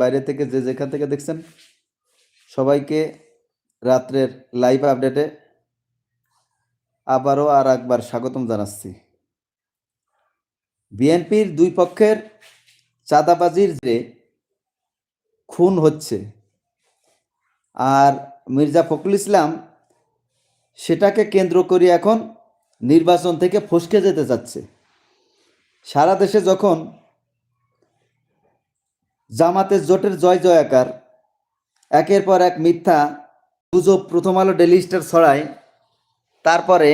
বাইরে থেকে যে যেখান থেকে দেখছেন, সবাইকে রাত্রের লাইভ আপডেটে আবারও আর একবার স্বাগতম জানাচ্ছি। বিএনপির দুই পক্ষের চাঁদাবাজির যে খুন হচ্ছে আর মির্জা ফখরুল ইসলাম, সেটাকে কেন্দ্র করে এখন নির্বাচন থেকে ফসকে যেতে চাচ্ছে। সারা দেশে যখন জামাতের জোটের জয় জয়াকার, একের পর এক মিথ্যা, গুজব প্রথম আলো ডেলি স্টার ছড়ায়। তারপরে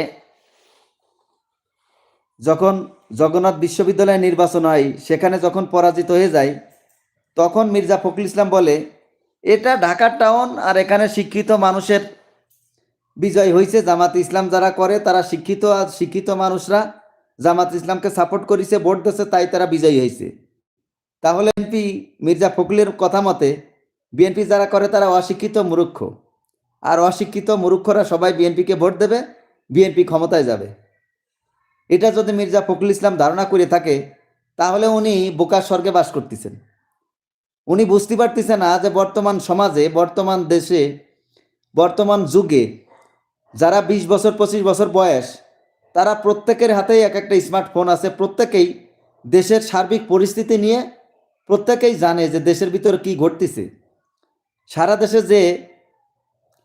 যখন জগন্নাথ বিশ্ববিদ্যালয়ে নির্বাচন হয়, সেখানে যখন পরাজিত হয়ে যায়, তখন মির্জা ফখরুল ইসলাম বলে, এটা ঢাকার টাউন আর এখানে শিক্ষিত মানুষের বিজয় হয়েছে জামাত ইসলাম যারা করে, তারা শিক্ষিত আর শিক্ষিত মানুষরা জামাত ইসলামকে সাপোর্ট করেছে, ভোট দিচ্ছে তাই তারা বিজয়ী হয়েছে তাহলে এমপি মির্জা ফখরুলের কথা মতে, বিএনপি যারা করে তারা অশিক্ষিত মূর্খ আর অশিক্ষিত মূর্খরা সবাই বিএনপিকে ভোট দেবে, বিএনপি ক্ষমতায় যাবে। এটা যদি মির্জা ফখরুল ইসলাম ধারণা করে থাকে, তাহলে উনি বোকার স্বর্গে বাস করতেছেন। উনি বুঝতে পারতেছে না যে বর্তমান সমাজে, বর্তমান দেশে, বর্তমান যুগে যারা বিশ বছর, পঁচিশ বছর বয়স, তারা প্রত্যেকের হাতেই এক একটা স্মার্টফোন আছে। প্রত্যেকেই দেশের সার্বিক পরিস্থিতি নিয়ে প্রত্যেকেই জানে যে দেশের ভিতরে কি ঘটতেছে। সারা দেশে যে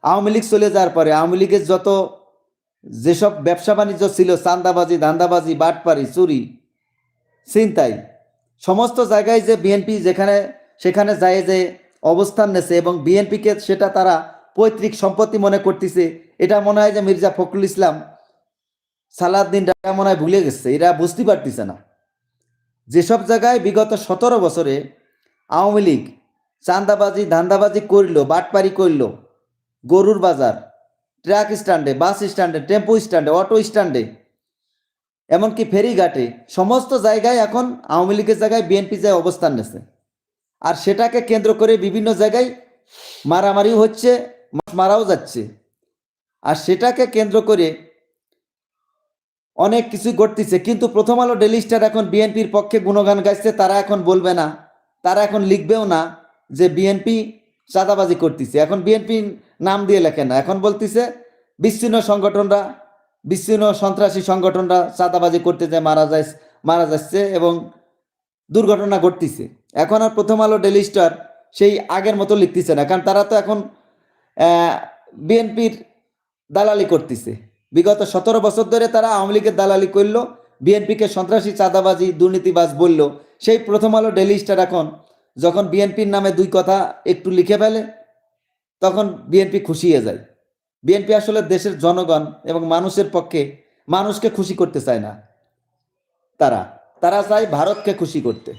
আওয়ামী লীগ চলে যাওয়ার পরে আওয়ামী লীগের যত যেসব ব্যবসা বাণিজ্য ছিল, চান্দাবাজি, ধান্দাবাজি, বাটপারি, চুরি, ছিনতাই, সমস্ত জায়গায় যে বিএনপি যেখানে, সেখানে যায় যে অবস্থান নেছে এবং বিএনপিকে সেটা তারা পৈতৃক সম্পত্তি মনে করতেছে, এটা মনে হয় যে মির্জা ফখরুল ইসলাম সালাউদ্দিন রাজা মনে হয় ভুলে গেছে, এরা বুঝতে পারতেছে না। যেসব জায়গায় বিগত সতেরো বছরে আওয়ামী লীগ চান্দাবাজি ধান্দাবাজি করল, বাটপারি করল, গরুর বাজার, ট্রাক স্ট্যান্ডে, বাস স্ট্যান্ডে, টেম্পো স্ট্যান্ডে, অটো স্ট্যান্ডে, এমনকি ফেরিঘাটে, সমস্ত জায়গায় এখন আওয়ামী লীগের জায়গায় বিএনপি যায় অবস্থান নেছে আর সেটাকে কেন্দ্র করে বিভিন্ন জায়গায় মারামারিও হচ্ছে মারাও যাচ্ছে। আর সেটাকে কেন্দ্র করে অনেক কিছু ঘটতেছে, কিন্তু প্রথম আলো ডেলি স্টার এখন বিএনপির পক্ষে গুণগান গাইছে, তারা এখন বলবে না, তারা এখন লিখবেও না যে বিএনপি চাঁদাবাজি করতেছে। এখন বিএনপি নাম দিয়ে লেখে না, এখন বলতেছে বিচ্ছিন্ন সংগঠনরা, বিচ্ছিন্ন সন্ত্রাসী সংগঠনরা চাঁদাবাজি করতে যায়, মারা যায়, মারা যাচ্ছে এবং দুর্ঘটনা ঘটতেছে। এখন আর প্রথম আলো ডেলি স্টার সেই আগের মতো লিখতেছে না, কারণ তারা তো এখন বিএনপির দালালি করতেছে। বিগত সতেরো বছর ধরে তারা আওয়ামী লীগের দালালি করল বিএনপিকে সন্ত্রাসী চাঁদাবাজি দুর্নীতিবাজ বলল। সেই প্রথম আলো ডেলি স্টার এখন যখন বিএনপির নামে দুই কথা একটু লিখে ফেলে তখন বিএনপি খুশি হয়ে যায়। বিএনপি আসলে দেশের জনগণ এবং মানুষের পক্ষে মানুষকে খুশি করতে চায় না তারা। তারা চায় ভারতকে খুশি করতে।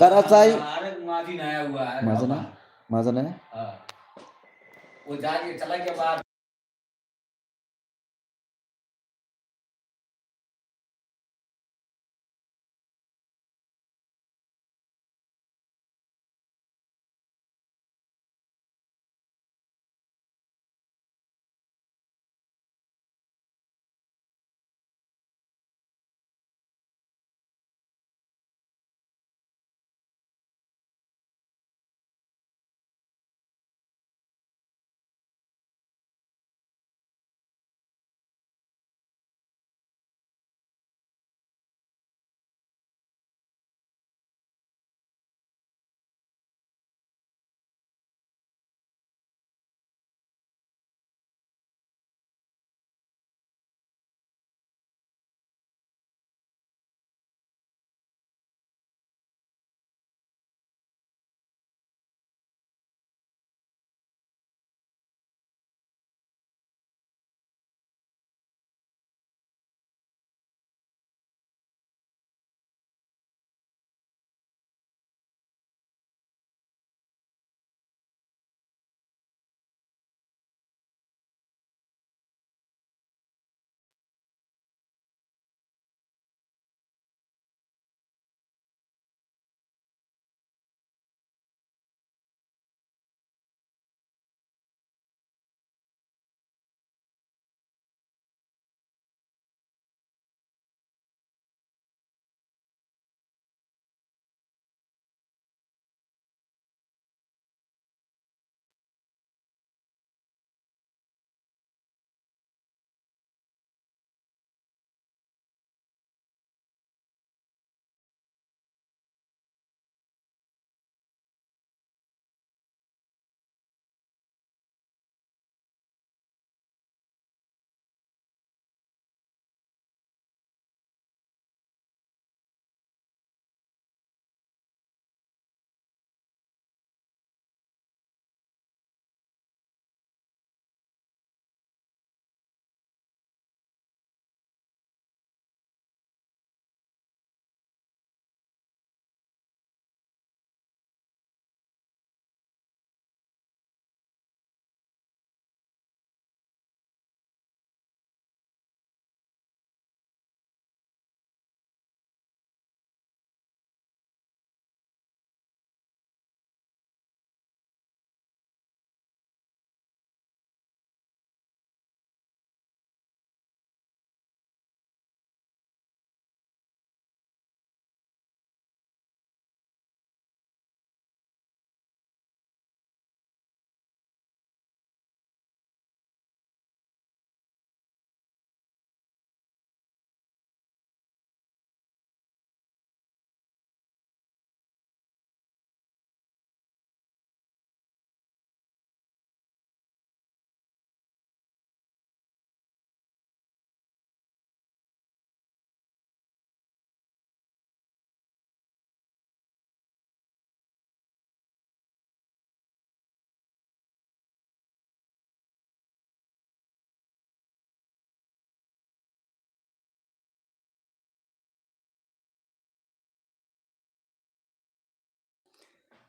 তারা চায় মাঝে না? মাঝে না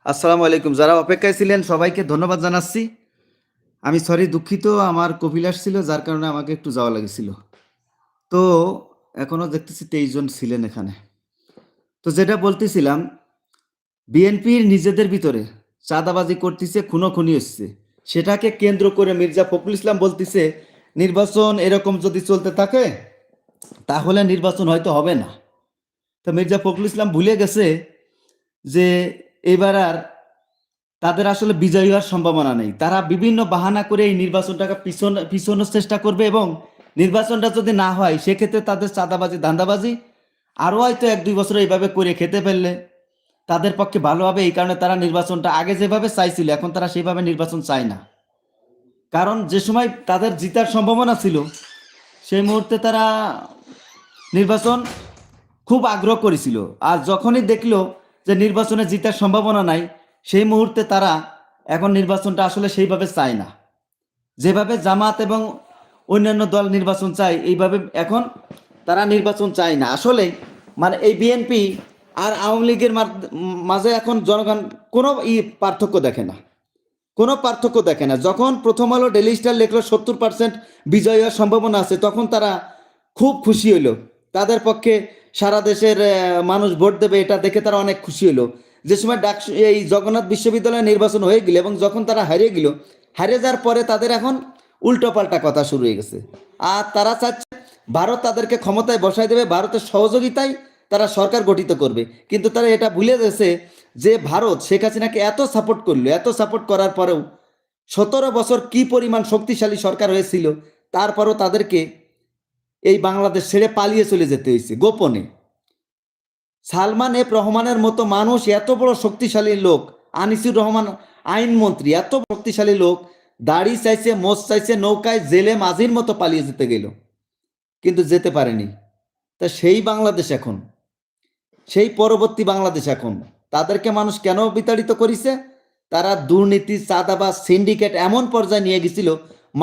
আসসালামু আলাইকুম। যারা অপেক্ষায় ছিলেন, সবাইকে ধন্যবাদ জানাচ্ছি। আমি সরি দুঃখিত, আমার কপিল ছিল যার কারণে আমাকে একটু যাওয়া লাগেছিল। তো এখনও দেখতেছি তেইশ জন ছিলেন এখানে। তো যেটা বলতেছিলাম বিএনপির নিজেদের ভিতরে চাঁদাবাজি করতেছে, খুনোখুনি হচ্ছে। সেটাকে কেন্দ্র করে মির্জা ফখরুল ইসলাম বলতেছে, নির্বাচন এরকম যদি চলতে থাকে, তাহলে নির্বাচন হয়তো হবে না। তো মির্জা ফখরুল ইসলাম ভুলে গেছে যে এবার আর তাদের আসলে বিজয়ী হওয়ার সম্ভাবনা নেই। তারা বিভিন্ন বাহানা করে এই নির্বাচনটাকে পিছন, পিছনোর চেষ্টা করবে এবং নির্বাচনটা যদি না হয়, সেক্ষেত্রে তাদের চাঁদাবাজি, ধান্দাবাজি আরও হয়তো এক দুই বছর এইভাবে করে খেতে ফেললে তাদের পক্ষে ভালো হবে। এই কারণে তারা নির্বাচনটা আগে যেভাবে চাইছিল, এখন তারা সেইভাবে নির্বাচন চায় না। কারণ যে সময় তাদের জিতার সম্ভাবনা ছিল, সেই মুহূর্তে তারা নির্বাচন খুব আগ্রহ করেছিল। আর যখনই দেখল যে নির্বাচনে জিতার সম্ভাবনা নাই, সেই মুহূর্তে তারা এখন নির্বাচনটা আসলে সেইভাবে চায় না। যেভাবে জামাত এবং অন্যান্য দল নির্বাচন চায়, এইভাবে এখন তারা নির্বাচন চায় না। আসলে মানে এই বিএনপি আর আওয়ামী লীগের মাঝে এখন জনগণ কোনো ই পার্থক্য দেখে না। কোনো পার্থক্য দেখে না। যখন প্রথম আলো ডেলি স্টার লেখলো, সত্তর পার্সেন্ট বিজয় হওয়ার সম্ভাবনা আছে, তখন তারা খুব খুশি হইল। তাদের পক্ষে সারা দেশের মানুষ ভোট দেবে, এটা দেখে তারা অনেক খুশি হলো। যে সময় ডাক, এই জগন্নাথ বিশ্ববিদ্যালয়ে নির্বাচন হয়ে গেল এবং যখন তারা হারিয়ে গেল, হারিয়ে যাওয়ার পরে তাদের এখন উল্টোপাল্টা কথা শুরু হয়ে গেছে। আর তারা চাচ্ছে ভারত তাদেরকে ক্ষমতায় বসায় দেবে, ভারতের সহযোগিতায় তারা সরকার গঠিত করবে। কিন্তু তারা এটা ভুলে গেছে যে ভারত, শেখ হাসিনাকে এত সাপোর্ট করল, এত সাপোর্ট করার পরেও সতেরো বছর কি পরিমাণ শক্তিশালী সরকার হয়েছিল, তারপরও তাদেরকে এই বাংলাদেশ ছেড়ে পালিয়ে চলে যেতে হয়েছে গোপনে। সালমান এফ রহমানের মতো মানুষ এত বড় শক্তিশালী লোক, আনিসুর রহমান আইনমন্ত্রী এত শক্তিশালী লোক, দাড়ি চাইছে মোষ চাইছে, নৌকায় জেলে মাঝির মতো পালিয়ে যেতে গেল, কিন্তু যেতে পারেনি। তা সেই বাংলাদেশ এখন, সেই পরবর্তী বাংলাদেশ এখন, তাদেরকে মানুষ কেন বিতাড়িত করেছে? তারা দুর্নীতি, চাঁদাবাজ, সিন্ডিকেট এমন পর্যায়ে নিয়ে গেছিল,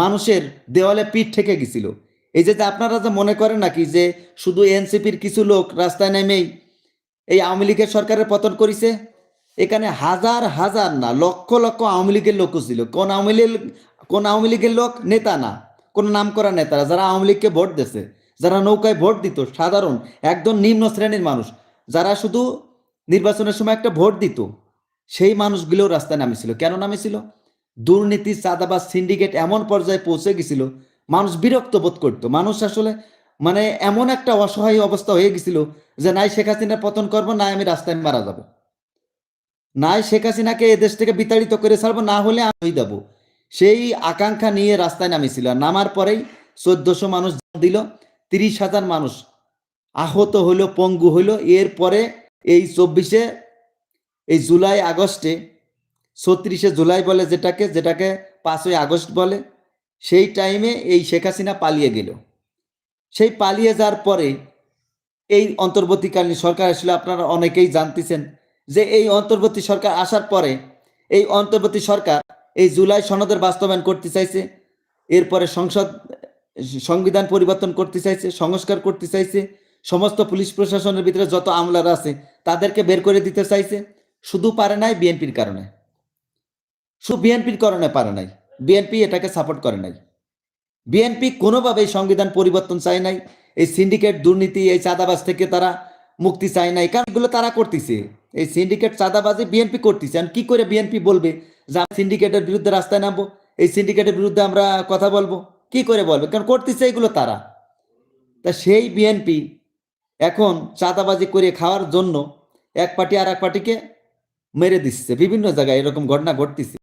মানুষের দেওয়ালে পিঠ ঠেকে গেছিল। এই যে আপনারা যে মনে করেন নাকি যে শুধু এনসিপির কিছু লোক রাস্তায় নেমেই এই আওয়ামী লীগের সরকারের পতন করেছে। এখানে হাজার হাজার না, লক্ষ লক্ষ আওয়ামী লীগের লোকও ছিল। কোন আওয়ামী লীগ, কোন আওয়ামী লীগের লোক নেতা না। কোন নাম করা নেতারা, যারা আওয়ামী লীগকে ভোট দিছে যারা নৌকায় ভোট দিত, সাধারণ, একদম নিম্ন শ্রেণির মানুষ, যারা শুধু নির্বাচনের সময় একটা ভোট দিত, সেই মানুষগুলোও রাস্তায় নামেছিল। কেন নামেছিল? দুর্নীতি, চাঁদাবাজ, সিন্ডিকেট এমন পর্যায়ে পৌঁছে গেছিল, মানুষ বিরক্ত বোধ করতো। মানুষ আসলে মানে এমন একটা অসহায় অবস্থা হয়ে গেছিল যে নাই শেখ হাসিনা পতন করব না আমি রাস্তায় মারা যাব। নাই শেখ হাসিনাকে এদেশ থেকে বিতাড়িত করে ছাড়বো, না হলে আমি দেবো সেই আকাঙ্ক্ষা নিয়ে রাস্তায় নামেছিল নামার পরেই চোদ্দশো মানুষ দিল, তিরিশ হাজার মানুষ আহত হইল, পঙ্গু হইল। এরপরে এই চব্বিশে, এই জুলাই, আগস্টে, ছত্রিশে জুলাই বলে যেটাকে যেটাকে পাঁচই আগস্ট বলে, সেই টাইমে এই শেখ হাসিনা পালিয়ে গেল। সেই পালিয়ে যাওয়ার পরে এই অন্তর্বর্তীকালীন সরকার আসলে আপনারা অনেকেই জানতেছেন যে এই অন্তর্বর্তী সরকার আসার পরে এই অন্তর্বর্তী সরকার এই জুলাই সনদের বাস্তবায়ন করতে চাইছে, এরপরে সংসদ, সংবিধান পরিবর্তন করতে চাইছে, সংস্কার করতে চাইছে, সমস্ত পুলিশ প্রশাসনের ভিতরে যত আমলারা আছে তাদেরকে বের করে দিতে চাইছে, শুধু পারে নাই বিএনপির কারণে। শুধু বিএনপির কারণে পারে নাই, বিএনপি এটাকে সাপোর্ট করে নাই। বিএনপি কোনোভাবেই সংবিধান পরিবর্তন চায় নাই, এই সিন্ডিকেট দুর্নীতি, এই চাঁদাবাজ থেকে তারা মুক্তি চায় নাই। কারণ এগুলো তারা করতেছে। এই সিন্ডিকেট চাঁদাবাজি বিএনপি করতেছে। আর কি করে বিএনপি বলবে যে সিন্ডিকেটের বিরুদ্ধে রাস্তায় নামবো? এই সিন্ডিকেটের বিরুদ্ধে আমরা কথা বলব? কি করে বলবে? কারণ করতেছে এগুলো তারা। তা সেই বিএনপি এখন চাঁদাবাজি করে খাওয়ার জন্য এক পার্টি আর এক পার্টিকে মেরে দিচ্ছে। বিভিন্ন জায়গায় এরকম ঘটনা ঘটতেছে।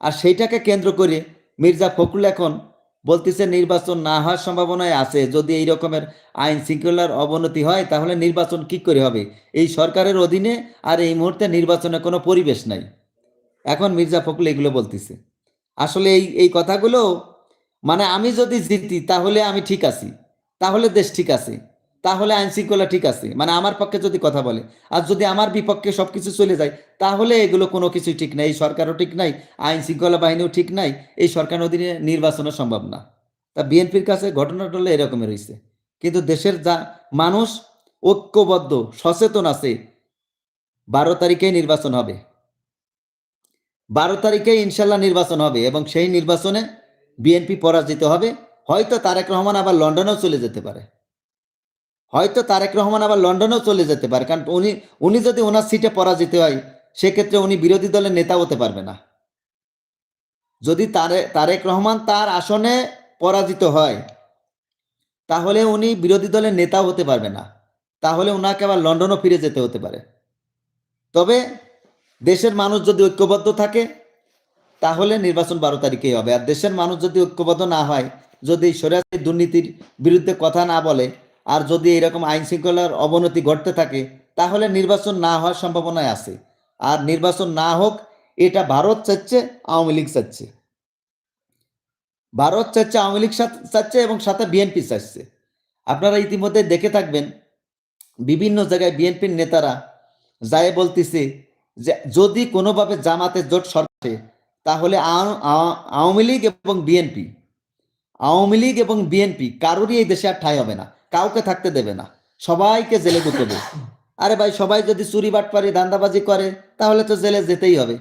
আর সেইটাকে কেন্দ্র করে মির্জা ফখরুল এখন বলতেছে নির্বাচন না হওয়ার সম্ভাবনায় আছে। যদি এই রকমের আইন শৃঙ্খলার অবনতি হয়, তাহলে নির্বাচন কি করে হবে? এই সরকারের অধীনে আর এই মুহূর্তে নির্বাচনে কোনো পরিবেশ নাই। এখন মির্জা ফখরুল এগুলো বলতেছে। আসলে এই এই কথাগুলো মানে আমি যদি জিতি, তাহলে আমি ঠিক আছি। তাহলে দেশ ঠিক আছে। তাহলে আইন শৃঙ্খলা ঠিক আছে। মানে আমার পক্ষে যদি কথা বলে, আর যদি আমার বিপক্ষে সব কিছু চলে যায়, তাহলে এগুলো কোনো কিছুই ঠিক নাই। এই সরকারও ঠিক নাই, আইন শৃঙ্খলা বাহিনীও ঠিক নাই, এই সরকার অধীনে নির্বাচনও সম্ভব না। তা বিএনপির কাছে ঘটনাটা হলো এরকমের হয়েছে কিন্তু দেশের যা মানুষ ঐক্যবদ্ধ, সচেতন আছে, বারো তারিখে নির্বাচন হবে। বারো তারিখে ইনশাল্লাহ নির্বাচন হবে এবং সেই নির্বাচনে বিএনপি পরাজিত হবে। হয়তো তারেক রহমান আবার লন্ডনেও চলে যেতে পারে। হয়তো তারেক রহমান আবার লন্ডনেও চলে যেতে পারে, কারণ উনি উনি যদি ওনার সিটে পরাজিত হয়, সেক্ষেত্রে উনি বিরোধী দলের নেতা হতে পারবে না। যদি তারে, তারেক রহমান তার আসনে পরাজিত হয়, তাহলে উনি বিরোধী দলের নেতা হতে পারবে না। তাহলে ওনাকে আবার লন্ডনও ফিরে যেতে হতে পারে। তবে দেশের মানুষ যদি ঐক্যবদ্ধ থাকে, তাহলে নির্বাচন বারো তারিখেই হবে। আর দেশের মানুষ যদি ঐক্যবদ্ধ না হয়, যদি সরাসরি দুর্নীতির বিরুদ্ধে কথা না বলে আর যদি এরকম আইন শৃঙ্খলার অবনতি ঘটতে থাকে, তাহলে নির্বাচন না হওয়ার সম্ভাবনায় আছে। আর নির্বাচন না হোক, এটা ভারত চাচ্ছে আওয়ামী লীগ চাচ্ছে ভারত চাচ্ছে আওয়ামী লীগ চাচ্ছে এবং সাথে বিএনপি চাচ্ছে আপনারা ইতিমধ্যে দেখে থাকবেন, বিভিন্ন জায়গায় বিএনপির নেতারা যায় বলতেছে যে, যদি কোনোভাবে জামাতের জোট সরকারে তাহলে আওয়ামী লীগ এবং বিএনপি। আওয়ামী লীগ এবং বিএনপি, কারোরই এই দেশে আর ঠাঁই হবে না। কাউকে থাকতে দেবে না। সবাইকে জেলে ঢুকবে আরে ভাই, সবাই যদি চুরি বাটপারি ধান্দাবাজি করে, তাহলে তো জেলে যেতেই হবে।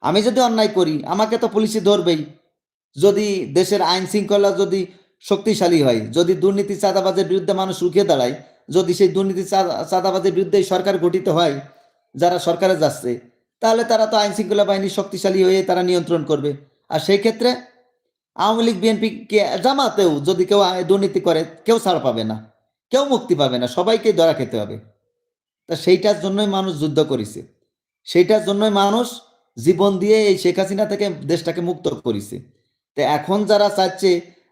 আমি যদি অন্যায় করি, আমাকে তো পুলিশে ধরবেই। যদি দেশের আইন শৃঙ্খলা যদি শক্তিশালী হয়, যদি দুর্নীতি চাঁদাবাজের বিরুদ্ধে মানুষ রুখে দাঁড়ায়, যদি সেই দুর্নীতি চাঁদা- চাঁদাবাজের বিরুদ্ধে সরকার গঠিত হয়, যারা সরকারে যাচ্ছে, তাহলে তারা তো আইন শৃঙ্খলা বাহিনী শক্তিশালী হয়ে তারা নিয়ন্ত্রণ করবে। আর সেই ক্ষেত্রে আওয়ামী লীগ, বিএনপি কে, জামাতেও যদি কেউ দুর্নীতি করে, কেউ ছাড় পাবে না। কেউ মুক্তি পাবে না, সবাইকে ধরা খেতে হবে। তা সেইটার জন্যই মানুষ যুদ্ধ করেছে। সেইটার জন্যই মানুষ জীবন দিয়ে এই শেখ হাসিনা থেকে দেশটাকে মুক্ত করেছে। তো এখন যারা চাচ্ছে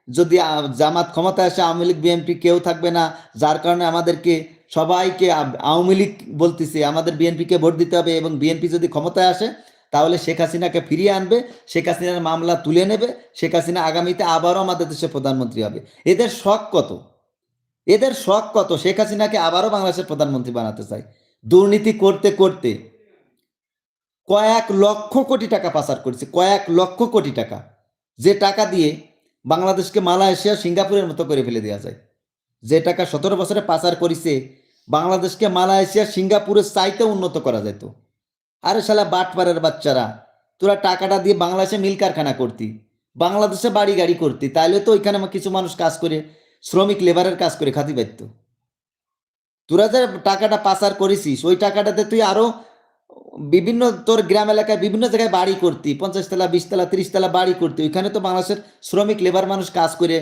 যদি জামাত ক্ষমতায় আসে, আওয়ামী লীগ, বিএনপি কেউ থাকবে না, যার কারণে আমাদেরকে সবাইকে আওয়ামী লীগ বলতেছে, আমাদের বিএনপিকে ভোট দিতে হবে এবং বিএনপি যদি ক্ষমতায় আসে, তাহলে শেখ হাসিনাকে ফিরিয়ে আনবে, শেখ হাসিনার মামলা তুলে নেবে, শেখ হাসিনা আগামীতে আবারও আমাদের দেশে প্রধানমন্ত্রী হবে। এদের শখ কত? এদের শখ কত? শেখ হাসিনাকে আবারও বাংলাদেশের প্রধানমন্ত্রী বানাতে চায় দুর্নীতি করতে করতে কয়েক লক্ষ কোটি টাকা পাচার করেছে, কয়েক লক্ষ কোটি টাকা। যে টাকা দিয়ে বাংলাদেশকে মালয়েশিয়া, সিঙ্গাপুরের মতো করে ফেলে দেওয়া যায়। যে টাকা সতেরো বছরে পাচার করেছে, বাংলাদেশকে মালয়েশিয়া, সিঙ্গাপুরের চাইতে উন্নত করা যেত। আরে শালা বাটপাড়ের বাচ্চারা, তোরা টাকাটা দিয়ে বাংলাদেশে মিল কারখানা করতি, বাংলাদেশে বাড়ি গাড়ি করতি, তাইলে তো ওইখানে কিছু মানুষ কাজ করে শ্রমিক লেবারের কাজ করে খাতি পাইত তোরা যে টাকাটা পাচার করেছিস, ওই টাকাটাতে তুই আরও বিভিন্ন তোর গ্রাম এলাকায় বিভিন্ন জায়গায় বাড়ি করতি পঞ্চাশ তলা বিশ তলা ত্রিশ তলা বাড়ি করতি, ওইখানে তো বাংলাদেশের শ্রমিক, লেবার মানুষ কাজ করে,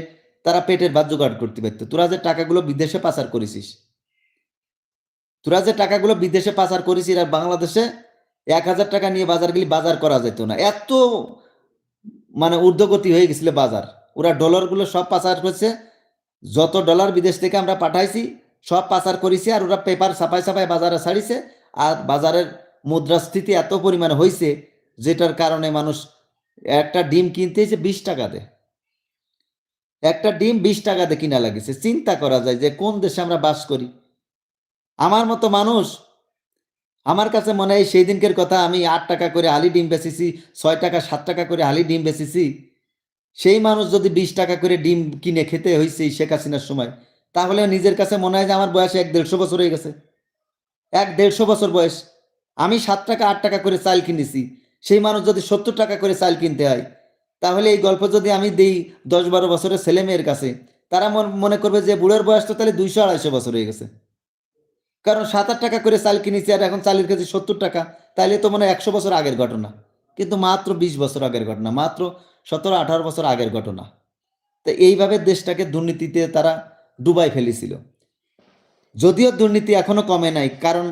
তারা পেটের ভাত জোগাড় করতে পারতো। তোরা যে টাকাগুলো বিদেশে পাচার করেছিস, তোরা যে টাকাগুলো বিদেশে পাচার করেছিস, আর বাংলাদেশে এক হাজার টাকা নিয়ে বাজার গেলে বাজার করা যেত না। এত মানে ঊর্ধ্বগতি হয়ে গেছিল বাজার। ওরা ডলারগুলো সব পাচার করছে যত ডলার বিদেশ থেকে আমরা পাঠাইছি, সব পাচার করেছি আর ওরা পেপার ছাপাই ছাপাই বাজারে ছাড়িছে। আর বাজারের মুদ্রাস্ফীতি এত পরিমাণে হয়েছে যেটার কারণে মানুষ একটা ডিম কিনতে এসে বিশ টাকা দেয় একটা ডিম বিশ টাকা দিয়ে কিনা লাগিছে। চিন্তা করা যায় যে কোন দেশে আমরা বাস করি। আমার মতো মানুষ, আমার কাছে মনে হয় সেই দিনকের কথা আমি আট টাকা করে হালি ডিম বেচেছি, ছয় টাকা, সাত টাকা করে হালি ডিম বেচেছি। সেই মানুষ যদি বিশ টাকা করে ডিম কিনে খেতে হয়েছে শেখ হাসিনার সময়, তাহলে নিজের কাছে মনে হয় যে আমার বয়স এক দেড়শো বছর হয়ে গেছে। এক দেড়শো বছর বয়স। আমি সাত টাকা, আট টাকা করে চাল কিনেছি। সেই মানুষ যদি সত্তর টাকা করে চাল কিনতে হয়, তাহলে এই গল্প যদি আমি দিই দশ বারো বছরের ছেলে মেয়ের কাছে, তারা মন- মনে করবে যে বুড়োর বয়স তো তাহলে দুইশো, আড়াইশো বছর হয়ে গেছে। কারণ সাত, আট টাকা করে চাল কিনেছি আর এখন চালের কেজি সত্তর টাকা, তাহলে তো মনে হয় একশো বছর আগের ঘটনা। কিন্তু মাত্র বিশ বছর আগের ঘটনা, মাত্র সতেরো, আঠারো বছর আগের ঘটনা। তো এইভাবে দেশটাকে দুর্নীতিতে তারা ডুবাই ফেলেছিল। যদিও দুর্নীতি এখনও কমে নাই, কারণ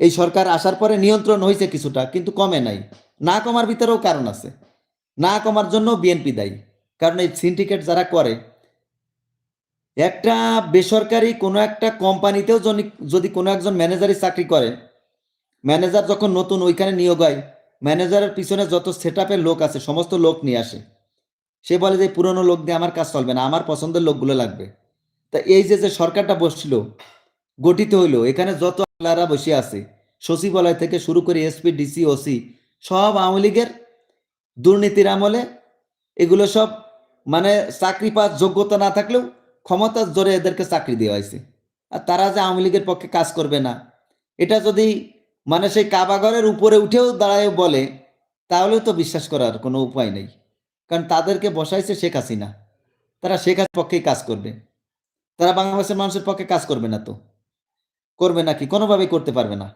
এই সরকার আসার পরে নিয়ন্ত্রণ হয়েছে কিছুটা, কিন্তু কমে নাই। না কমার ভিতরেও কারণ আছে। না কমার জন্য বিএনপি দায়ী। কারণ এই সিন্ডিকেট যারা করে, একটা বেসরকারি কোনো একটা কোম্পানিতেও যদি কোনো একজন ম্যানেজারই চাকরি করে ম্যানেজার যখন নতুন ওইখানে নিয়োগ হয় ম্যানেজারের পিছনে যত সেট লোক আছে, সমস্ত লোক নিয়ে আসে। সে বলে যে পুরনো লোক দিয়ে আমার কাজ চলবে না, আমার পছন্দের লোকগুলো লাগবে। তা এই যে যে সরকারটা বসছিল, গঠিত হইল, এখানে যত আমলারা বসে আছে, সচিবালয় থেকে শুরু করে এসপি ডিসি ওসি সব আওয়ামী লীগের দুর্নীতির আমলে এগুলো সব মানে চাকরি পাওয়ার যোগ্যতা না থাকলেও ক্ষমতার জোরে এদেরকে চাকরি দেওয়া হয়েছে। আর তারা যে আওয়ামী লীগের পক্ষে কাজ করবে না, এটা যদি মানে সেই কাবাগরের উপরে উঠেও দাঁড়ায় বলে, তাহলেও তো বিশ্বাস করার কোনো উপায় নেই। কারণ তাদেরকে বসাইছে শেখ হাসিনা। তারা শেখ হাসিনার পক্ষেই কাজ করবে। তারা বাংলাদেশের মানুষের পক্ষে কাজ করবে না তো। করবে নাকি? কোনোভাবেই করতে পারবে না।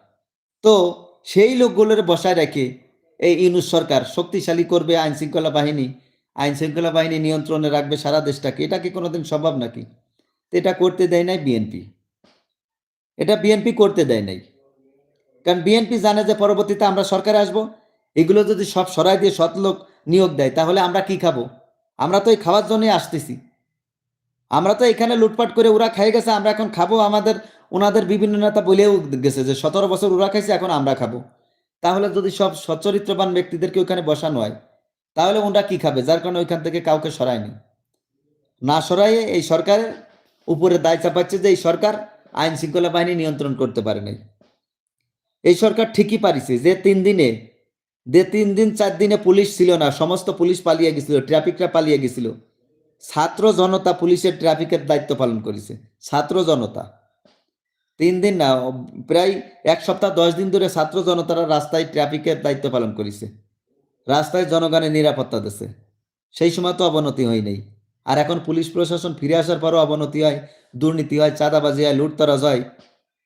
তো সেই লোকগুলোর বসায় রেখে এই ইউনুস সরকার শক্তিশালী করবে আইন শৃঙ্খলা বাহিনী। আইন শৃঙ্খলা বাহিনী নিয়ন্ত্রণে রাখবে সারা দেশটাকে। এটা কি কোনোদিন সম্ভব নাকি? এটা করতে দেয় নাই বিএনপি। এটা বিএনপি করতে দেয় নাই। কারণ বিএনপি জানে যে পরবর্তীতে আমরা সরকারে আসব, এগুলো যদি সব সরাই দিয়ে সৎ লোক নিয়োগ দেয়, তাহলে আমরা কি খাব? আমরা তো এই খাওয়ার জন্যই আসতেছি। আমরা তো এখানে লুটপাট করে ওরা খাই গেছে, আমরা এখন খাব আমাদের, ওনাদের বিভিন্ন নেতা বলেও গেছে যে সতেরো বছর ওরা খাইছে, এখন আমরা খাব। তাহলে যদি সব সচ্চরিত্রবান ব্যক্তিদেরকে ওখানে বসানো হয়, তাহলে ওনারা কি খাবে? যার কারণে ওইখান থেকে কাউকে সরায়নি। না সরাইয়ে এই সরকারের উপরে দায় চাপাচ্ছে যে এই সরকার আইন শৃঙ্খলা বাহিনী নিয়ন্ত্রণ করতে পারে নাই। এই সরকার ঠিকই পারিছে যে তিন দিনে, যে তিন দিন, চার দিনে পুলিশ ছিল না, সমস্ত পুলিশ পালিয়ে গেছিল, ট্রাফিকরা পালিয়ে গেছিল। ছাত্র জনতা পুলিশের ট্রাফিকের দায়িত্ব পালন করেছে, ছাত্র জনতা। তিন দিন না, প্রায় এক সপ্তাহ, দশ দিন ধরে ছাত্র জনতারা রাস্তায় ট্রাফিকের দায়িত্ব পালন করেছে। রাস্তায় জনগণের নিরাপত্তা দিচ্ছে সেই সময় তো অবনতি হয় নাই। আর এখন পুলিশ প্রশাসন ফিরে আসার পরও অবনতি হয়, দুর্নীতি হয়, চাঁদাবাজি হয়, লুটতরাজ হয়।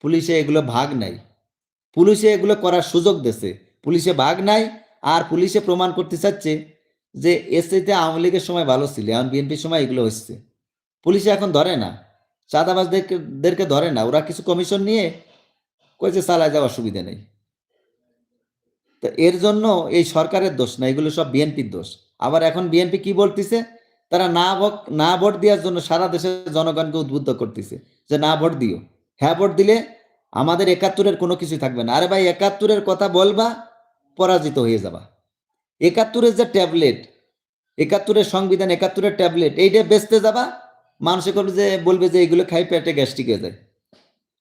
পুলিশে এগুলো ভাগ নাই। পুলিশে এগুলো করার সুযোগ দিচ্ছে পুলিশে ভাগ নাই আর পুলিশে প্রমাণ করতে চাচ্ছে যে এসএতে আওয়ামী লীগের সময় ভালো ছিল, এখন বিএনপির সময় এগুলো হচ্ছে। পুলিশে এখন ধরে না, চাঁদাবাজদেরকে ধরে না, ওরা কিছু কমিশন নিয়ে কয়েছে চালায় যাওয়ার সুবিধা নেই। তো এর জন্য এই সরকারের দোষ না, এগুলো সব বিএনপির দোষ। আবার এখন বিএনপি কি বলতেছে? তারা না না ভোট দেওয়ার জন্য সারা দেশের জনগণকে উদ্বুদ্ধ করতেছে যে না ভোট দিও। হ্যাঁ ভোট দিলে আমাদের একাত্তরের কোনো কিছুই থাকবে না। আরে ভাই, একাত্তরের কথা বলবা, পরাজিত হয়ে যাবা। একাত্তরের যে ট্যাবলেট, একাত্তরের সংবিধান, একাত্তরের ট্যাবলেট, এইটা বেচতে যাবা। মানুষে করবে যে, বলবে যে, এগুলো খাই পেটে গ্যাস্ট্রিক হয়ে যায়।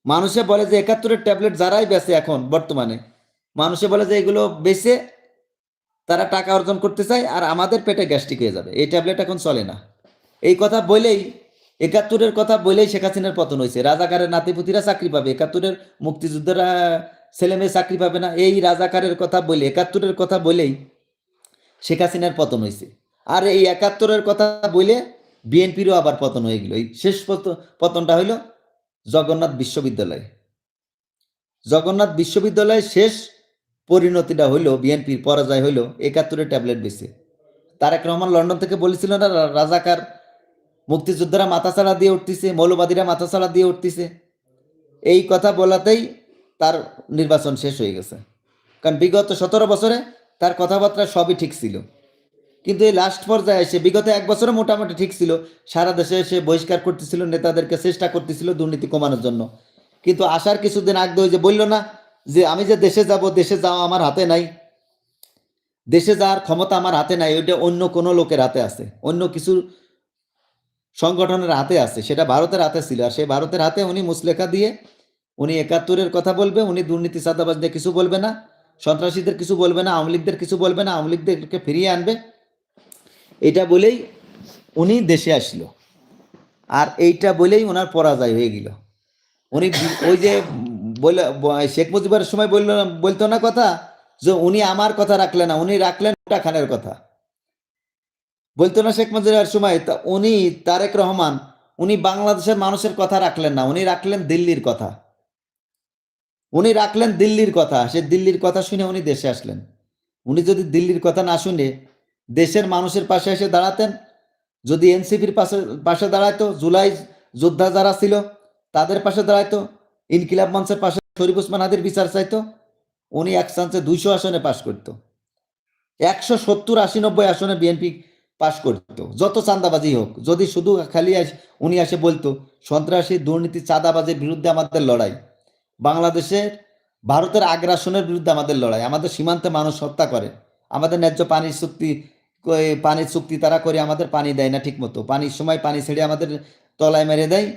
মানুষে বলে যে, একাত্তরের ট্যাবলেট যারাই বেচে এখন, বর্তমানে, মানুষে বলে যে, এগুলো বেচে তারা টাকা অর্জন করতে চায়, আর আমাদের পেটে গ্যাস্ট্রিক হয়ে যাবে। এই ট্যাবলেট এখন চলে না। এই কথা বলেই একাত্তরের কথা বলেই শেখ হাসিনার পতন হয়েছে। রাজাকারের নাতিপুতিরা চাকরি পাবে, একাত্তরের মুক্তিযুদ্ধরা ছেলে মেয়ে চাকরি পাবে না, এই রাজাকারের কথা বলে, একাত্তরের কথা বলেই শেখ হাসিনার পতন হয়েছে। আর এই একাত্তরের কথা বলে বিএনপিরও আবার পতন হয়ে গেল। এই শেষ পত- পতনটা হইল জগন্নাথ বিশ্ববিদ্যালয়। জগন্নাথ বিশ্ববিদ্যালয়ের শেষ পরিণতিটা হইল বিএনপির পরাজয় হইল একাত্তরের ট্যাবলেট বেছে। তারেক রহমান লন্ডন থেকে বলেছিল না রাজাকার মুক্তিযোদ্ধারা মাথাছাড়া দিয়ে উঠতেছে, মৌলবাদীরা মাথাছাড়া দিয়ে উঠতেছে। এই কথা বলাতেই তার নির্বাচন শেষ হয়ে গেছে। কারণ বিগত সতেরো বছরে তার কথাবার্তা সবই ঠিক ছিল। কিন্তু এই লাস্ট পর্যায়ে এসে বিগত এক বছরে মোটামুটি ঠিক ছিল। সারা দেশে এসে বহিষ্কার করতেছিল, নেতাদেরকে চেষ্টা করতেছিল দুর্নীতি কমানোর জন্য। কিন্তু আসার কিছুদিন আগে যে বলল না যে, আমি যে দেশে যাব, দেশে যাওয়া আমার হাতে নাই। দেশে যাওয়ার ক্ষমতা আমার হাতে নাই, ওইটা অন্য কোনো লোকের হাতে আছে। অন্য কিছু সংগঠনের হাতে আছে, সেটা ভারতের হাতে ছিল। আর সেই ভারতের হাতে উনি মুসলেখা দিয়ে, উনি একাত্তরের কথা বলবে, উনি দুর্নীতি সাদাবাজদের কিছু বলবে না, সন্ত্রাসীদের কিছু বলবে না, আওয়ামী লীগদের কিছু বলবে না, আওয়ামী লীগদেরকে ফিরিয়ে আনবে। এটা বলেই উনি দেশে আসলো। আর এইটা বলেই ওনার পরাজয় হয়ে গেল। উনি ওই যে বলে শেখ মুজিবের সময় বলল, বলতো না কথা, যে উনি আমার কথা রাখলেন না, উনি রাখলেন খানের কথা। বলতো না শেখ মুজিবের সময়, তা উনি তারেক রহমান, উনি বাংলাদেশের মানুষের কথা রাখলেন না, উনি রাখলেন দিল্লির কথা। উনি রাখলেন দিল্লির কথা, সে দিল্লির কথা শুনে উনি দেশে আসলেন। উনি যদি দিল্লির কথা না শুনে দেশের মানুষের পাশে এসে দাঁড়াতেন, যদি এনসিপির পাশে পাশে দাঁড়াইতো, জুলাই যোদ্ধা যারা ছিল, তাদের পাশে দাঁড়াইতো, ইনকিলাব মঞ্চের পাশে শরীফ উসমান হাদির বিচার চাইতো, উনি এক চান্সে দুইশো আসনে পাশ করতো। একশো সত্তর আশি নব্বই আসনে বিএনপি পাশ করতো। যত চাঁদাবাজি হোক, যদি শুধু খালি আস- উনি এসে বলতো, সন্ত্রাসী দুর্নীতি চাঁদাবাজির বিরুদ্ধে আমাদের লড়াই। বাংলাদেশের, ভারতের আগ্রাসনের বিরুদ্ধে আমাদের লড়াই। আমাদের সীমান্তে মানুষ হত্যা করে। আমাদের ন্যায্য পানির চুক্তি পানির চুক্তি তারা করে আমাদের পানি দেয় না ঠিক মতো পানির সময় পানি ছেড়ে আমাদের তলায় মেরে দেয়,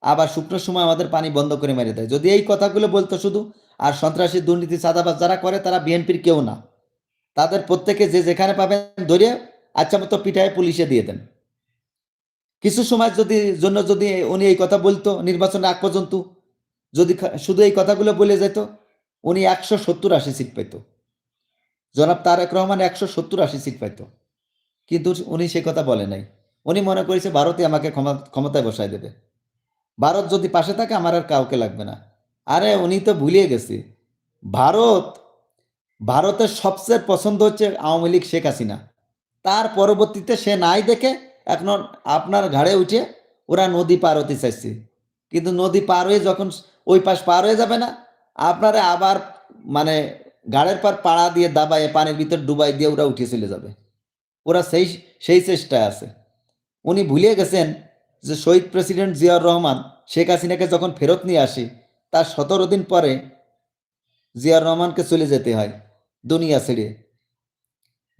আবার শুকনোর সময় আমাদের পানি বন্ধ করে মেরে দেয়। যদি এই কথাগুলো বলতো শুধু, আর সন্ত্রাসী দুর্নীতি চাঁদাবাজ যারা করে, তারা বিএনপির কেউ না। তাদের প্রত্যেকে যে যেখানে পাবেন ধরে আচ্ছা মতো পিঠায় পুলিশে দিয়ে দেন। কিছু সময় যদি, জন্য যদি উনি এই কথা বলতো, নির্বাচনের আগ পর্যন্ত, যদি শুধু এই কথাগুলো বলে যেত, উনি একশো সত্তর আশি সিট পেত জনাব তারেক রহমান একশো সত্তর আশি সিট পাইতো। কিন্তু উনি সে কথা বলে নাই। উনি মনে করেছে, ভারতই আমাকে ক্ষমা- ক্ষমতায় বসায় দেবে। ভারত যদি পাশে থাকে, আমার আর কাউকে লাগবে না। আরে, উনি তো ভুলিয়ে গেছে। ভারত, ভারতের সবচেয়ে পছন্দ হচ্ছে আওয়ামী লীগ শেখ হাসিনা। তার পরবর্তীতে সে নাই দেখে এখন আপনার ঘাড়ে উঠে ওরা নদী পার হতে চাইছে। কিন্তু নদী পার হয়ে যখন ওই পাশ পার হয়ে যাবে না, আপনারা আবার মানে গাড়ের পার পাড়া দিয়ে দাবায় পানির ভিতর ডুবাই দিয়ে ওরা উঠে চলে যাবে। ওরা সেই সেই চেষ্টায় আছে। উনি ভুলিয়ে গেছেন যে শহীদ প্রেসিডেন্ট জিয়াউর রহমান, শেখ হাসিনাকে যখন ফেরত নিয়ে আসে, তার সতেরো দিন পরে জিয়াউর রহমানকে চলে যেতে হয় দুনিয়া ছেড়ে।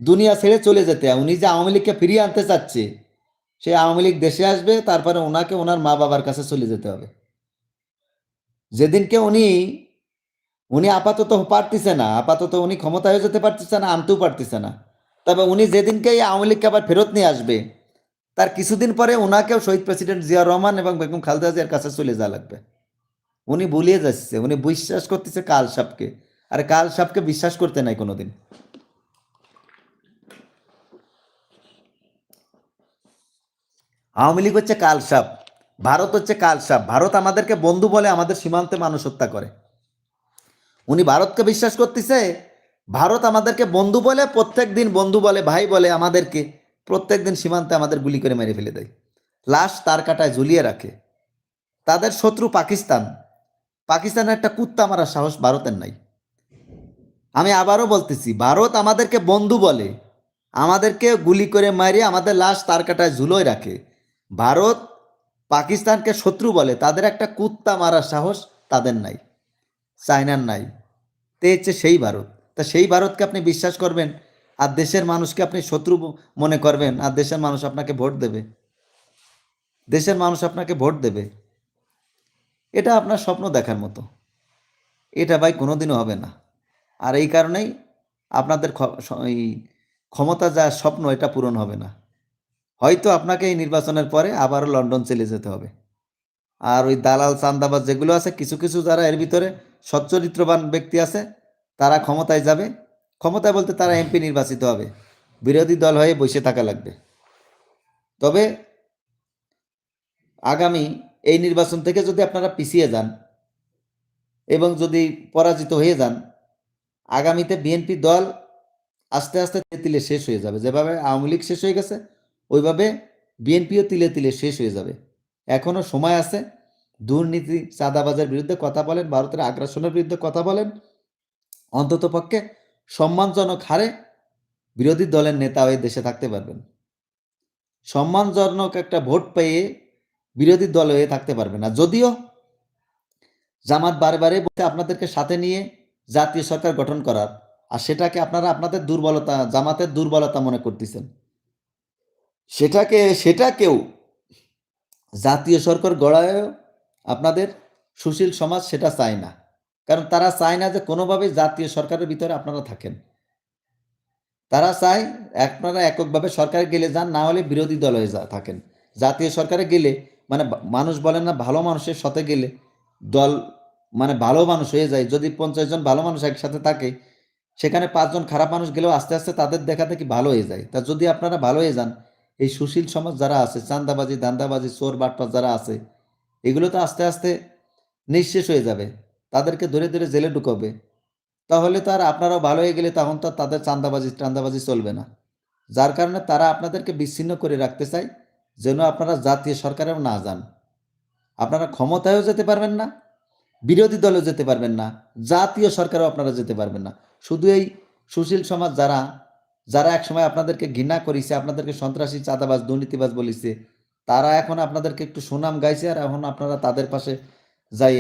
দুনিয়া ছেড়ে চলে যেতে উনি যে আওয়ামী লীগকে ফিরিয়ে আনতে চাচ্ছে, সে আওয়ামী লীগ দেশে আসবে, তারপরে ওনাকে ওনার মা বাবার কাছে চলে যেতে হবে। যেদিনকে উনি উনি আপাতত পারতেছে না, আপাতত উনি ক্ষমতায় যেতে পারতেছে না, আনতেও পারতেছে না। তবে উনি যেদিনকে এই আওয়ামী লীগকে আবার ফেরত নিয়ে আসবে, তার কিছুদিন পরে ওনাকেও শহীদ প্রেসিডেন্ট জিয়া রহমান এবং বেগম খালেদা জিয়ার কাছে চলে যাওয়া লাগবে। উনি ভুলিয়ে যাচ্ছে, উনি বিশ্বাস করতেছে কাল সাপকে। আর কাল সাপকে বিশ্বাস করতে নাই কোনোদিন। আওয়ামী লীগ হচ্ছে কালসাপ, ভারত হচ্ছে কালসাপ। ভারত আমাদেরকে বন্ধু বলে আমাদের সীমান্তে মানুষ হত্যা করে। উনি ভারতকে বিশ্বাস করতেছে, ভারত আমাদেরকে বন্ধু বলে, প্রত্যেক দিন বন্ধু বলে, ভাই বলে আমাদেরকে প্রত্যেক দিন সীমান্তে আমাদের গুলি করে মেরে ফেলে দেয়। লাশ তার কাটায় ঝুলিয়ে রাখে। তাদের শত্রু পাকিস্তান। পাকিস্তানের একটা কুত্তা মারার সাহস ভারতের নাই। আমি আবারও বলতেছি, ভারত আমাদেরকে বন্ধু বলে, আমাদেরকে গুলি করে মারিয়ে আমাদের লাশ তার কাটায় ঝুলোয় রাখে। ভারত পাকিস্তানকে শত্রু বলে, তাদের একটা কুত্তা মারার সাহস তাদের নাই, চায়নার নাই, তে হচ্ছে সেই ভারত। তা সেই ভারতকে আপনি বিশ্বাস করবেন? আর দেশের মানুষকে আপনি শত্রু মনে করবেন? আর দেশের মানুষ আপনাকে ভোট দেবে? দেশের মানুষ আপনাকে ভোট দেবে? এটা আপনার স্বপ্ন দেখার মতো। এটা ভাই কোনোদিনও হবে না। আর এই কারণেই আপনাদের এই ক্ষমতা যা স্বপ্ন, এটা পূরণ হবে না। হয়তো আপনাকে এই নির্বাচনের পরে আবারও লন্ডন চলে যেতে হবে। আর ওই দালাল, চান্দাবাজ যেগুলো আছে, কিছু কিছু যারা এর ভিতরে সচ্চরিত্রবান ব্যক্তি আছে, তারা ক্ষমতায় যাবে। ক্ষমতায় বলতে তারা এমপি নির্বাচিত হবে। বিরোধী দল হয়ে বসে থাকা লাগবে। তবে আগামী এই নির্বাচন থেকে যদি আপনারা পিছিয়ে যান এবং যদি পরাজিত হয়ে যান, আগামীতে বিএনপি দল আস্তে আস্তে তিলে শেষ হয়ে যাবে। যেভাবে আওয়ামী লীগ শেষ হয়ে গেছে ওইভাবে বিএনপিও তিলে তিলে শেষ হয়ে যাবে। এখনও সময় আছে, দুর্নীতি, চাঁদাবাজের বিরুদ্ধে কথা বলেন, ভারতের আগ্রাসনের বিরুদ্ধে কথা বলেন। অন্তত পক্ষে সম্মানজনক হারে বিরোধী দলের নেতা হয়ে দেশে থাকতে পারবেন। সম্মানজনক একটা ভোট পেয়ে বিরোধী দল হয়ে থাকতে পারবেন। না যদিও জামাত বারে বারে বলতে আপনাদেরকে সাথে নিয়ে জাতীয় সরকার গঠন করার, আর সেটাকে আপনারা আপনাদের দুর্বলতা, জামাতের দুর্বলতা মনে করতেছেন। সেটাকে, সেটাকেও জাতীয় সরকার গড়ায় আপনাদের সুশীল সমাজ সেটা চায় না। কারণ তারা চায় না যে কোনোভাবে জাতীয় সরকারের ভিতরে আপনারা থাকেন। তারা চায় আপনারা এককভাবে সরকারে গেলে যান, না হলে বিরোধী দল হয়ে থাকেন। জাতীয় সরকারে গেলে মানে মানুষ বলেন না, ভালো মানুষের সাথে গেলে দল মানে ভালো মানুষ হয়ে যায়। যদি পঞ্চাশ জন ভালো মানুষ একসাথে থাকে, সেখানে পাঁচজন খারাপ মানুষ গেলেও আস্তে আস্তে তাদের দেখা দেখি ভালো হয়ে যায়। তা যদি আপনারা ভালো হয়ে যান এই সুশীল সমাজ যারা আছে, চান্দাবাজি, দান্দাবাজি, চোর বাটপার যারা আছে, এগুলো তো আস্তে আস্তে নিঃশেষ হয়ে যাবে। তাদেরকে ধরে ধরে জেলে ঢুকাবে। তাহলে তো আর আপনারাও ভালো হয়ে গেলে তখন তো তাদের চান্দাবাজি টান্দাবাজি চলবে না। যার কারণে তারা আপনাদেরকে বিচ্ছিন্ন করে রাখতে চায়, যেন আপনারা জাতীয় সরকারেও না যান। আপনারা ক্ষমতায়ও যেতে পারবেন না, বিরোধী দলেও যেতে পারবেন না, জাতীয় সরকারও আপনারা যেতে পারবেন না। শুধু এই সুশীল সমাজ যারা যারা একসময় আপনাদেরকে ঘৃণা করিছে, আপনাদেরকে সন্ত্রাসী, চাঁদাবাজ, দুর্নীতিবাজ বলিছে, তারা এখন আপনাদেরকে একটু সুনাম গাইছে আর এখন আপনারা তাদের পাশে যাই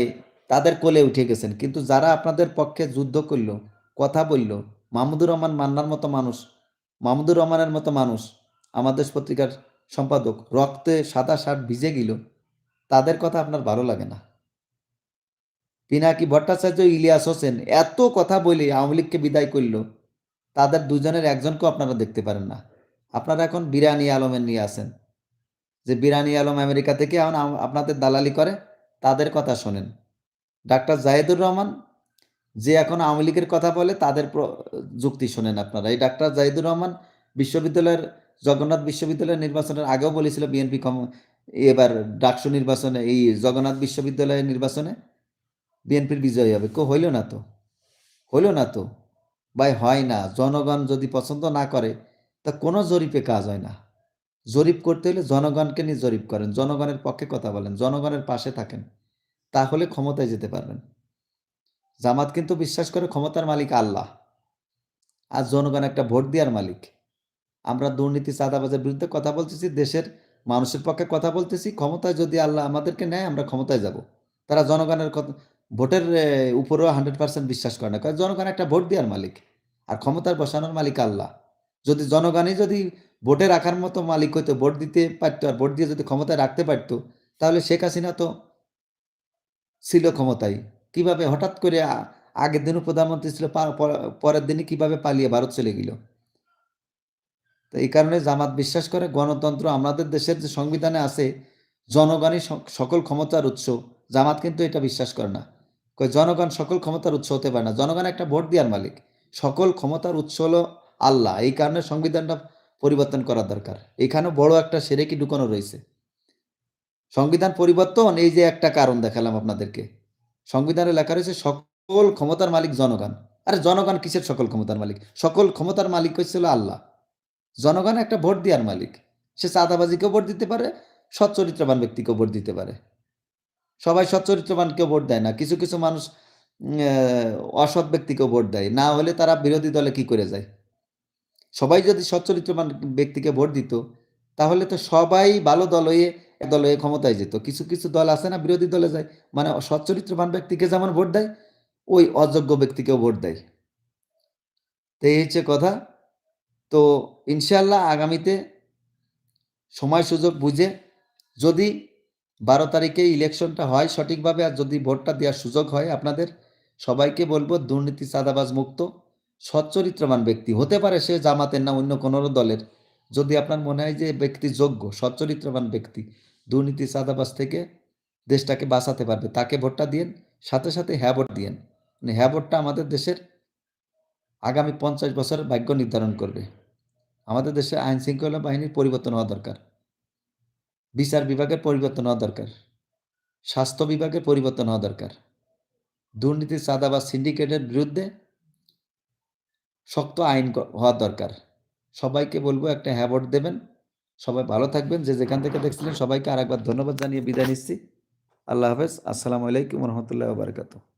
তাদের কোলে উঠে গেছেন। কিন্তু যারা আপনাদের পক্ষে যুদ্ধ করল, কথা বলল, মাহমুদুর রহমান মান্নার মতো মানুষ, মাহমুদুর রহমানের মতো মানুষ আমাদের পত্রিকার সম্পাদক, রক্তে সাদা শার্ট ভিজে গেল, তাদের কথা আপনার ভালো লাগে না? পিনাকি ভট্টাচার্য, ইলিয়াস হোসেন এত কথা বলে আওয়ামী লীগকে বিদায় করল তাদের দুজনের একজনকেও আপনারা দেখতে পারেন না। আপনারা এখন বিরানি আলমের নিয়ে আসেন। যে বিরানি আলম আমেরিকা থেকে এখন আপনাদের দালালি করে, তাদের কথা শোনেন। ডাক্তার জাহেদুর রহমান, যে এখন আওয়ামী লীগের কথা বলে, তাদের যুক্তি শোনেন আপনারা। এই ডাক্তার জাহিদুর রহমান বিশ্ববিদ্যালয়ের, জগন্নাথ বিশ্ববিদ্যালয়ের নির্বাচনের আগেও বলেছিল বিএনপি কম এবার ডাকসু নির্বাচনে, এই জগন্নাথ বিশ্ববিদ্যালয়ের নির্বাচনে বিএনপির বিজয় হবে। কেউ হইল না তো? হইল না তো? ভাই, হয় না। জনগণ যদি পছন্দ না করে, তা কোনো জরিপে কাজ হয় না। জরিপ করতে হলে জনগণকে নিয়ে জরিপ করেন, জনগণের পক্ষে কথা বলেন, জনগণের পাশে থাকেন, তাহলে ক্ষমতায় যেতে পারবেন। জামাত কিন্তু বিশ্বাস করে ক্ষমতার মালিক আল্লাহ, আর জনগণ একটা ভোট দেওয়ার মালিক। আমরা দুর্নীতি, চাঁদাবাজের বিরুদ্ধে কথা বলতেছি, দেশের মানুষের পক্ষে কথা বলতেছি, ক্ষমতায় যদি আল্লাহ আমাদেরকে নেয়, আমরা ক্ষমতায় যাব। তারা জনগণের ভোটের উপরেও হান্ড্রেড পার্সেন্ট বিশ্বাস করে না। কারণ জনগণ একটা ভোট দেওয়ার মালিক আর ক্ষমতার বসানোর মালিক আল্লাহ। যদি জনগণই যদি ভোটে রাখার মতো মালিক হইতো, ভোট দিতে পারতো আর ভোট দিয়ে যদি ক্ষমতায় রাখতে পারতো, তাহলে শেখ হাসিনা তো ছিল ক্ষমতায়। কীভাবে হঠাৎ করে আগের দিনও প্রধানমন্ত্রী ছিল পর- পরের দিনই কীভাবে পালিয়ে ভারত চলে গেল? তো এই কারণে জামাত বিশ্বাস করে, গণতন্ত্র আমাদের দেশের যে সংবিধানে আছে, জনগণই সকল ক্ষমতার উৎস। জামাত কিন্তু এটা বিশ্বাস করে না। জনগণ সকল ক্ষমতার উৎস হতে পারে না। জনগণ একটা ভোট দেওয়ার মালিক। সকল ক্ষমতার উৎস হলো আল্লাহ। এই কারণে সংবিধানটা পরিবর্তন করা দরকার। এখানে বড় একটা সেরেকি ঢুকানো রয়েছে। সংবিধান পরিবর্তন, এই যে একটা কারণ দেখালাম আপনাদেরকে। সংবিধানে লেখা রয়েছে, সকল ক্ষমতার মালিক জনগণ। আরে, জনগণ কিসের সকল ক্ষমতার মালিক? সকল ক্ষমতার মালিক হচ্ছিল আল্লাহ। জনগণ একটা ভোট দেওয়ার মালিক। সে চাঁদাবাজিকেও ভোট দিতে পারে, সচ্চরিত্রবান ব্যক্তিকেও ভোট দিতে পারে। সবাই সচ্চরিত্রবানকেও ভোট দেয় না। কিছু কিছু মানুষ অসৎ ব্যক্তিকে ভোট দেয়। না হলে তারা বিরোধী দলে কি করে যায়? সবাই যদি সচ্চরিত্রবান ব্যক্তিকে ভোট দিত, তাহলে তো সবাই ভালো দল হয়ে দল হয়ে ক্ষমতায় যেত। কিছু কিছু দল আছে না বিরোধী দলে যায় মানে সচ্চরিত্রবান ব্যক্তিকে যেমন ভোট দেয়, ওই অযোগ্য ব্যক্তিকেও ভোট দেয়। তো এই হচ্ছে কথা। তো ইনশাল্লাহ আগামীতে সময় সুযোগ বুঝে যদি বারো তারিখে ইলেকশনটা হয় সঠিকভাবে আর যদি ভোটটা দেওয়ার সুযোগ হয় আপনাদের, সবাইকে বলব দুর্নীতি, চাঁদাবাজ মুক্ত, সচ্চরিত্রবান ব্যক্তি। হতে পারে সে জামাতের না অন্য কোনো দলের। যদি আপনার মনে হয় যে ব্যক্তি যোগ্য, সচ্চরিত্রবান ব্যক্তি, দুর্নীতি, চাঁদাবাজ থেকে দেশটাকে বাঁচাতে পারবে, তাকে ভোটটা দিয়েন, সাথে সাথে হ্যাঁ ভোট দিয়েন। মানে হ্যাঁ ভোটটা আমাদের দেশের আগামী পঞ্চাশ বছরের ভাগ্য নির্ধারণ করবে। আমাদের দেশে আইন শৃঙ্খলা বাহিনীর পরিবর্তন হওয়া দরকার। বিচার বিভাগের পরিবর্তন হওয়া দরকার। স্বাস্থ্য বিভাগের পরিবর্তন হওয়া দরকার। দুর্নীতি চাঁদা বা সিন্ডিকেটের বিরুদ্ধে শক্ত আইন হওয়া দরকার। সবাইকে বলব একটা হ্যাঁ ভোট দেবেন। সবাই ভালো থাকবেন। যে যেখান থেকে দেখছিলেন সবাইকে আরেকবার ধন্যবাদ জানিয়ে বিদায় নিচ্ছি। আল্লাহ হাফেজ। আসসালামু আলাইকুম রহমতুল্লাহ বারকাতু